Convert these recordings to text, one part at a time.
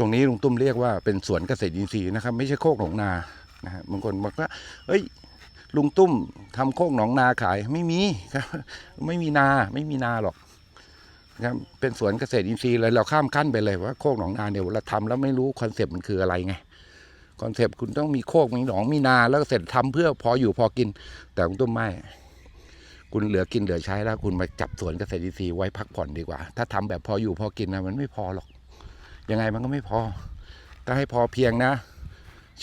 ตรงนี้ลุงตุ้มเรียกว่าเป็นสวนเกษตรอินทรีย์นะครับ ไม่ใช่โคกหนองนานะฮะบางคนบอกว่าเอ้ย ลุงตุ้มทำโคกหนองนาขายไม่มีครับ ไม่มีนาไม่มีนาหรอกนะครับเป็นสวนเกษตรอินทรีย์เลยเราข้ามขั้นไปเลยว่าโคกหนองนาเนี่ยเราทำแล้วไม่รู้คอนเซปต์มันคืออะไรไงคอนเซปต์คุณต้องมีโคกมีหนองมีนาแล้วเสร็จทำเพื่อพออยู่พอกิน แต่ลุงตุ้มไม่คุณเหลือกินเหลือใช้แล้ว คุณมาจับสวนเกษตรอินทรีย์ไว้พักผ่อนดีกว่า ถ้าทำแบบพออยู่พอกินนะมันไม่พอหรอก ยังไงมันก็ไม่พอ ถ้าให้พอเพียงนะ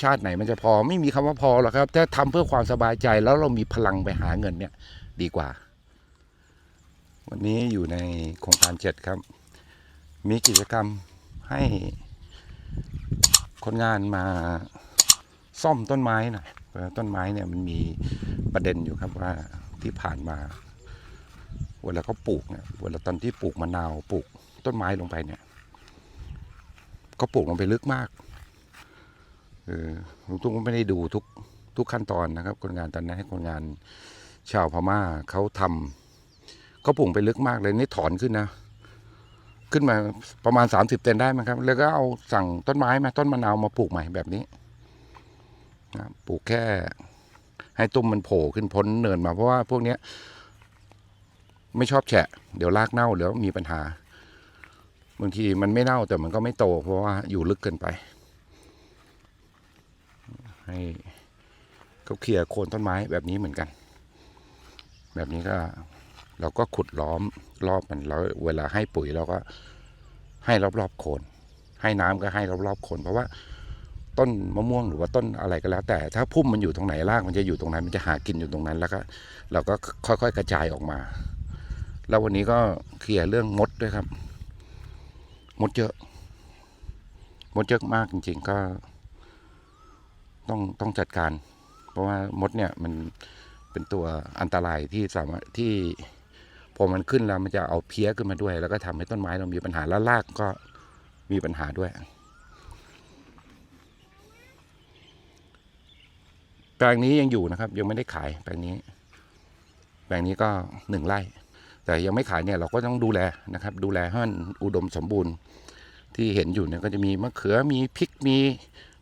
ชาติไหนมันจะพอไม่มีคำว่าพอหรอกครับถ้าทำเพื่อความสบายใจแล้วเรามีพลังไปหาเงินเนี่ย ดีกว่า วันนี้อยู่ในโครงการเจ็ดครับ มีกิจกรรมให้คนงานมาซ่อมต้นไม้หน่อยเพราะต้นไม้เนี่ยมันมีประเด็นอยู่ครับว่าที่ผ่านมาเวลาเขาปลูกเนี่ยเวลาตอนที่ปลูกมะนาวปลูกต้นไม้ลงไปเนี่ย เขาปลูกลงไปลึกมากเออลุงตุ้มก็ไม่ได้ดูทุกทุกขั้นตอนนะครับ คนงานตอนนั้นให้คนงานชาวพม่าเขาทำเขาปลูกไปลึกมากเลยนี่ถอนขึ้นนะ ขึ้นมาประมาณ 30 เซนได้มั้งครับ แล้วก็เอาสั่งต้นไม้มาต้นมะนาวมาปลูกใหม่แบบนี้นะปลูกแค่ ให้ตุ้มมันโผล่ขึ้นพ้นเนินมาเพราะว่าพวกเนี้ย ไม่ชอบแฉะ เดี๋ยวรากเน่าเดี๋ยวมีปัญหา บางทีมันไม่เน่าแต่มันก็ไม่โต เพราะว่าอยู่ลึกเกินไป ให้เขาเคลียร์โคนต้นไม้แบบนี้เหมือนกัน แบบนี้ก็เราก็ขุดล้อมรอบมันแล้วเวลาให้ปุ๋ยเราก็ให้รอบๆโคน ให้น้ำก็ให้รอบๆโคน เพราะว่าต้นมะม่วงหรือว่าต้นอะไรก็แล้ว แต่ถ้าพุ่มมันอยู่ตรงไหนรากมันจะอยู่ตรงนั้นมันจะหากินอยู่ตรงนั้นแล้วก็เราก็ค่อยๆกระจายออกมา แล้ววันนี้ก็เคลียร์เรื่องมดด้วยครับ มดเยอะ มดเยอะมากจริง ๆ ก็ ต้องต้องจัดการ เพราะว่ามดเนี่ยมันเป็นตัวอันตรายที่สามารถที่พอมันขึ้นแล้วมันจะเอาเพี้ยขึ้นมาด้วย แล้วก็ทำให้ต้นไม้เรามีปัญหาแล้วรากก็มีปัญหาด้วย แปลงนี้ยังอยู่นะครับ ยังไม่ได้ขายแปลงนี้ แปลงนี้ก็หนึ่งไร่ แต่ยังไม่ขายเนี่ยเราก็ต้องดูแลนะครับ ดูแลให้มันอุดมสมบูรณ์ที่เห็นอยู่เนี่ยก็จะมีมะเขือมีพริกมี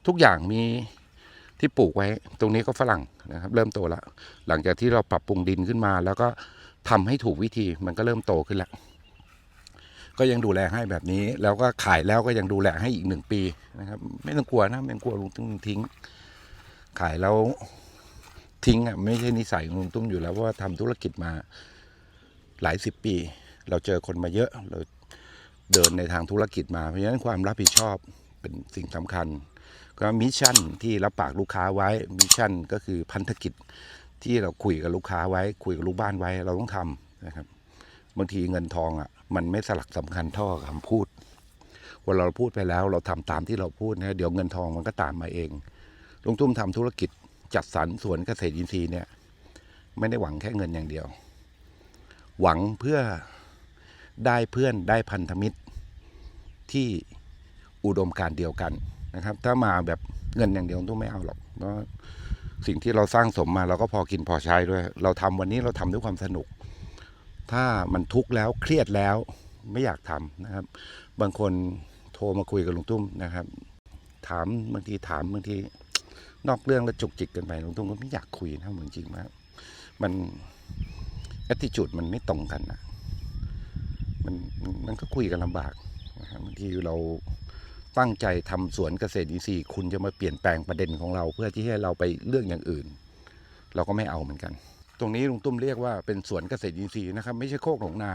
ทุกอย่างมีที่ปลูกไว้ ตรงนี้ก็ฝรั่งนะครับ เริ่มโตแล้ว หลังจากที่เราปรับปรุงดินขึ้นมา แล้วก็ทำให้ถูกวิธีมันก็เริ่มโตขึ้นแล้วก็ยังดูแลให้แบบนี้ แล้วก็ขายแล้วก็ยังดูแลให้อีกหนึ่งปีนะครับ ไม่ต้องกลัวนะไม่ต้องกลัวลุงตุ้มทิ้ง ขายแล้วทิ้งอะไม่ใช่นิสัยของลุงตุ้มอยู่แล้วว่าทำธุรกิจมา หลายสิบปี เราเจอคนมาเยอะ เราเดินในทางธุรกิจมา เพราะฉะนั้นความรับผิดชอบเป็นสิ่งสำคัญ ก็มิชชั่นที่รับปากลูกค้าไว้ มิชชั่นก็คือพันธกิจที่เราคุยกับลูกค้าไว้ คุยกับลูกบ้านไว้ เราต้องทำนะครับ บางทีเงินทองอะ มันไม่สลักสำคัญเท่ากับคำพูดวลาเราพูดไปแล้วเราทำตามที่เราพูดนะเดี๋ยวเงินทองมันก็ตามมาเองลุงตุ้มทำธุรกิจจัดสรรสวนเกษตรอินทรีย์เนี่ย ไม่ได้หวังแค่เงินอย่างเดียว หวังเพื่อได้เพื่อนได้พันธมิตรที่อุดมการเดียวกันนะครับ ถ้ามาแบบเงินอย่างเดียวต้องไม่เอาหรอกเพราะสิ่งที่เราสร้างสมมาเราก็พอกินพอใช้ด้วย เราทำวันนี้เราทำด้วยความสนุก ถ้ามันทุกข์แล้วเครียดแล้วไม่อยากทำนะครับ บางคนโทรมาคุยกับลุงตุ้มนะครับ ถามบางทีถามบางทีนอกเรื่องแล้วจุกจิกกันไปลุงตุ้มก็ไม่อยากคุยนะเหมือนจริงมากมัน แอตติจูดมันไม่ตรงกันนะมันมันก็คุยกันลำบากบางทีเราตั้งใจทำสวนเกษตรอินทรีย์คุณจะมาเปลี่ยนแปลงประเด็นของเรา เพื่อที่ให้เราไปเรื่องอย่างอื่น เราก็ไม่เอาเหมือนกัน ตรงนี้ลุงตุ้มเรียกว่าเป็นสวนเกษตรอินทรีย์นะครับ ไม่ใช่โคกหนองนา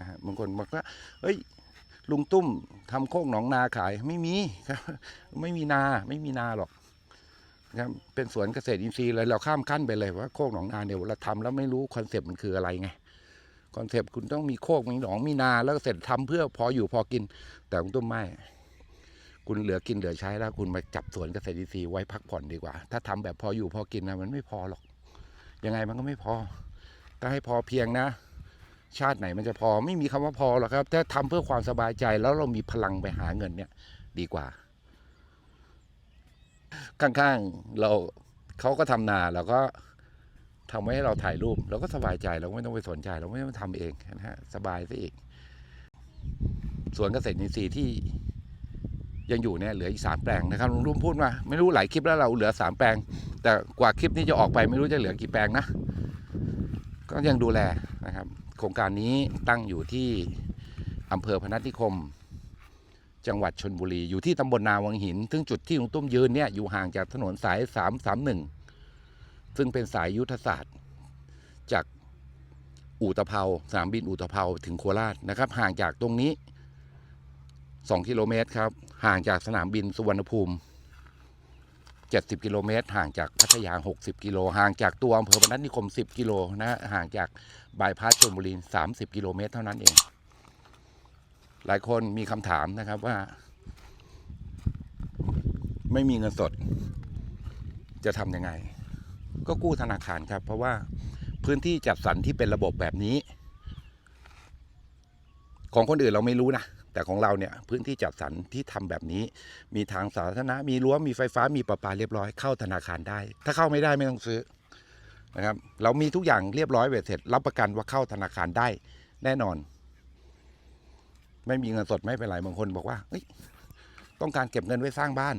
นะฮะบางคนบอกว่าเอ้ย ลุงตุ้มทำโคกหนองนาขายไม่มีครับ ไม่มีนาไม่มีนาหรอก นะเป็นสวนเกษตรอินทรีย์เลยเราข้ามขั้นไปเลยว่าโคกหนองนาเนี่ยเราทำแล้วไม่รู้คอนเซปต์มันคืออะไรไงคอนเซปต์คุณต้องมีโคกมีหนองมีนาแล้วเสร็จทำเพื่อพออยู่พอกิน แต่ลุงตุ้มไม่คุณเหลือกินเหลือใช้แล้ว คุณมาจับสวนเกษตรอินทรีย์ไว้พักผ่อนดีกว่า ถ้าทำแบบพออยู่พอกินนะมันไม่พอหรอก ยังไงมันก็ไม่พอถ้าให้พอเพียงนะ ชาติไหนมันจะพอไม่มีคำว่าพอหรอกครับ ถ้าทำเพื่อความสบายใจแล้วเรามีพลังไปหาเงินเนี่ย ดีกว่า ข้างๆเราเขาก็ทำนาเราก็ทำไว้ให้เราถ่ายรูปเราก็สบายใจเราไม่ต้องไปสนใจเราไม่ต้องทำเองนะฮะสบายซะอีกสวนเกษตรอินทรีย์ที่ยังอยู่เนี่ยเหลืออีกสามแปลงนะครับลุงรุ่มพูดมาไม่รู้หลายคลิปแล้วเราเหลือสามแปลง แต่กว่าคลิปนี้จะออกไปไม่รู้จะเหลือกี่แปลงนะ ก็ยังดูแลนะครับ โครงการนี้ตั้งอยู่ที่อำเภอพนัสนิคม จังหวัดชนบุรี อยู่ที่ตำบลนาวังหิน ซึ่งจุดที่ลุงตุ้มยืนเนี่ยอยู่ห่างจากถนนสาย 331 ซึ่งเป็นสายยุทธศาสตร์ จากอู่ตะเภาสนามบินอู่ตะเภาถึงโคราชนะครับ ห่างจากตรงนี้ 2 กิโลเมตรครับ ห่างจากสนามบินสุวรรณภูมิ 70 กิโลเมตร ห่างจากพัทยา 60 กิโล ห่างจากตัวอำเภอพนัสนิคม 10 กิโลนะฮะห่างจากบายพาสชลบุรี 30 กิโลเมตรเท่านั้นเอง หลายคนมีคำถามนะครับว่า ไม่มีเงินสด จะทำยังไง ก็กู้ธนาคารครับ เพราะว่าพื้นที่จัดสรรที่เป็นระบบแบบนี้ ของคนอื่นเราไม่รู้นะแต่ของเราเนี่ยพื้นที่จัดสรรที่ทำแบบนี้ มีทางสาธารณะมีรั้วมีไฟฟ้ามีประปาเรียบร้อยเข้าธนาคารได้ ถ้าเข้าไม่ได้ไม่ต้องซื้อนะครับ เรามีทุกอย่างเรียบร้อยเบ็ดเสร็จ รับประกันว่าเข้าธนาคารได้แน่นอน ไม่มีเงินสดไม่เป็นไรบางคนบอกว่าต้องการเก็บเงินไว้สร้างบ้าน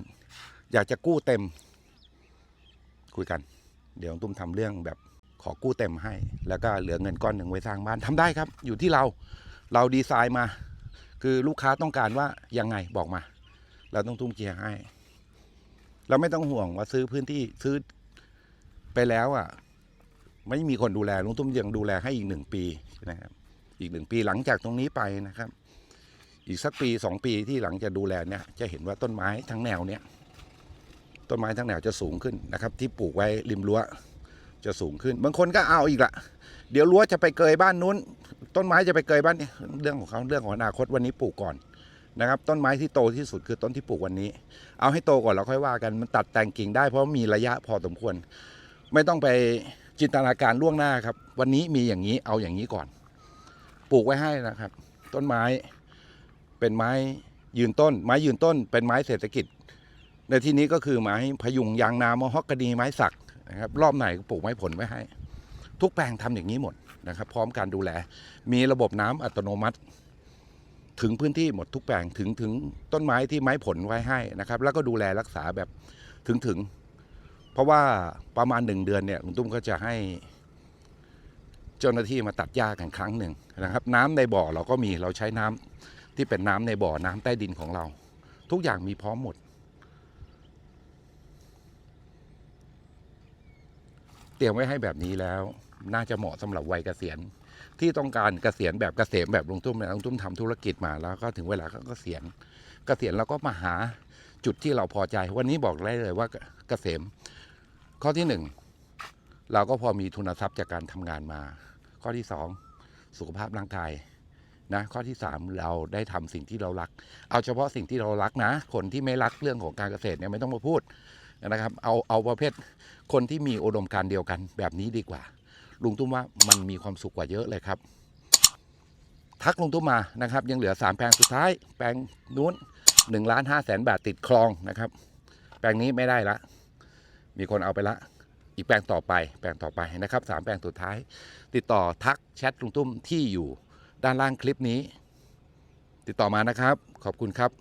อยากจะกู้เต็ม คุยกัน เดี๋ยวตุ้มทำเรื่องแบบขอกู้เต็มให้ แล้วก็เหลือเงินก้อนหนึ่งไว้สร้างบ้านทำได้ครับ อยู่ที่เราเราดีไซน์มา คือลูกค้าต้องการว่ายังไงบอกมา เราต้องทุ่มเกียร์ให้ เราไม่ต้องห่วงว่าซื้อพื้นที่ซื้อไปแล้วอะ ไม่มีคนดูแลลุงตุ้มยังดูแลให้อีกหนึ่งปีนะครับอีกหนึ่งปีหลังจากตรงนี้ไปนะครับ อีกสักปีสองปีที่หลังจะดูแลเนี่ยจะเห็นว่าต้นไม้ทั้งแนวเนี่ยต้นไม้ทั้งแนวจะสูงขึ้นนะครับ ที่ปลูกไว้ริมรั้วจะสูงขึ้น บางคนก็เอาอีกละเดี๋ยวรั้วจะไปเกยบ้านนู้น ต้นไม้จะไปเกยบ้านนี้เรื่องของเขาเรื่องของอนาคตวันนี้ปลูกก่อนนะครับ ต้นไม้ที่โตที่สุดคือต้นที่ปลูกวันนี้ เอาให้โตก่อนเราค่อยว่ากันมันตัดแต่งกิ่งได้เพราะมีระยะพอสมควร ไม่ต้องไปจินตนาการล่วงหน้าครับ วันนี้มีอย่างนี้เอาอย่างนี้ก่อน ปลูกไว้ให้นะครับ ต้นไม้ เป็นไม้ยืนต้น ไม้ยืนต้น เป็นไม้เศรษฐกิจ ในที่นี้ก็คือไม้พยุงยางนามอฮอกกานีไม้สักนะครับรอบไหนก็ปลูกไม้ผลไว้ให้ ทุกแปลงทำอย่างนี้หมดนะครับ พร้อมการดูแล มีระบบน้ำอัตโนมัติ ถึงพื้นที่หมดทุกแปลงถึงถึงต้นไม้ที่ไม้ผลไว้ให้นะครับ แล้วก็ดูแลรักษาแบบถึงถึง เพราะว่าประมาณหนึ่งเดือนเนี่ยลุงตุ้มก็จะให้เจ้าหน้าที่มาตัดหญ้ากันครั้งหนึ่งนะครับ น้ำในบ่อเราก็มีเราใช้น้ำ ที่เป็นน้ำในบ่อน้ำใต้ดินของเรา ทุกอย่างมีพร้อมหมด เตรียมไว้ให้แบบนี้แล้ว น่าจะเหมาะสำหรับวัยเกษียณ ที่ต้องการเกษียณแบบเกษมแบบลงตุ้มเนี่ยลุงตุ้มทำธุรกิจมาแล้วก็ถึงเวลาก็เกษียณ เกษียณแล้วก็มาหาจุดที่เราพอใจ วันนี้บอกได้เลยว่าเกษม ข้อที่หนึ่งเราก็พอมีทุนทรัพย์จากการทำงานมา ข้อที่สองสุขภาพร่างกาย นะข้อที่สามเราได้ทำสิ่งที่เรารัก เอาเฉพาะสิ่งที่เรารักนะ คนที่ไม่รักเรื่องของการเกษตรเนี่ยไม่ต้องมาพูดนะครับ เอาเอาประเภทคนที่มีอุดมการเดียวกันแบบนี้ดีกว่า ลุงตุ้มว่ามันมีความสุขกว่าเยอะเลยครับ ทักลุงตุ้มมานะครับ ยังเหลือสามแปลงสุดท้าย แปลงนู้นหนึ่งล้านห้าแสนบาทติดคลองนะครับ แปลงนี้ไม่ได้ละ มีคนเอาไปละอีกแปลงต่อไปแปลงต่อไปนะครับสามแปลงสุดท้าย ติดต่อทักแชทลุงตุ้มที่อยู่ ด้านล่างคลิปนี้ ติดต่อมานะครับ ขอบคุณครับ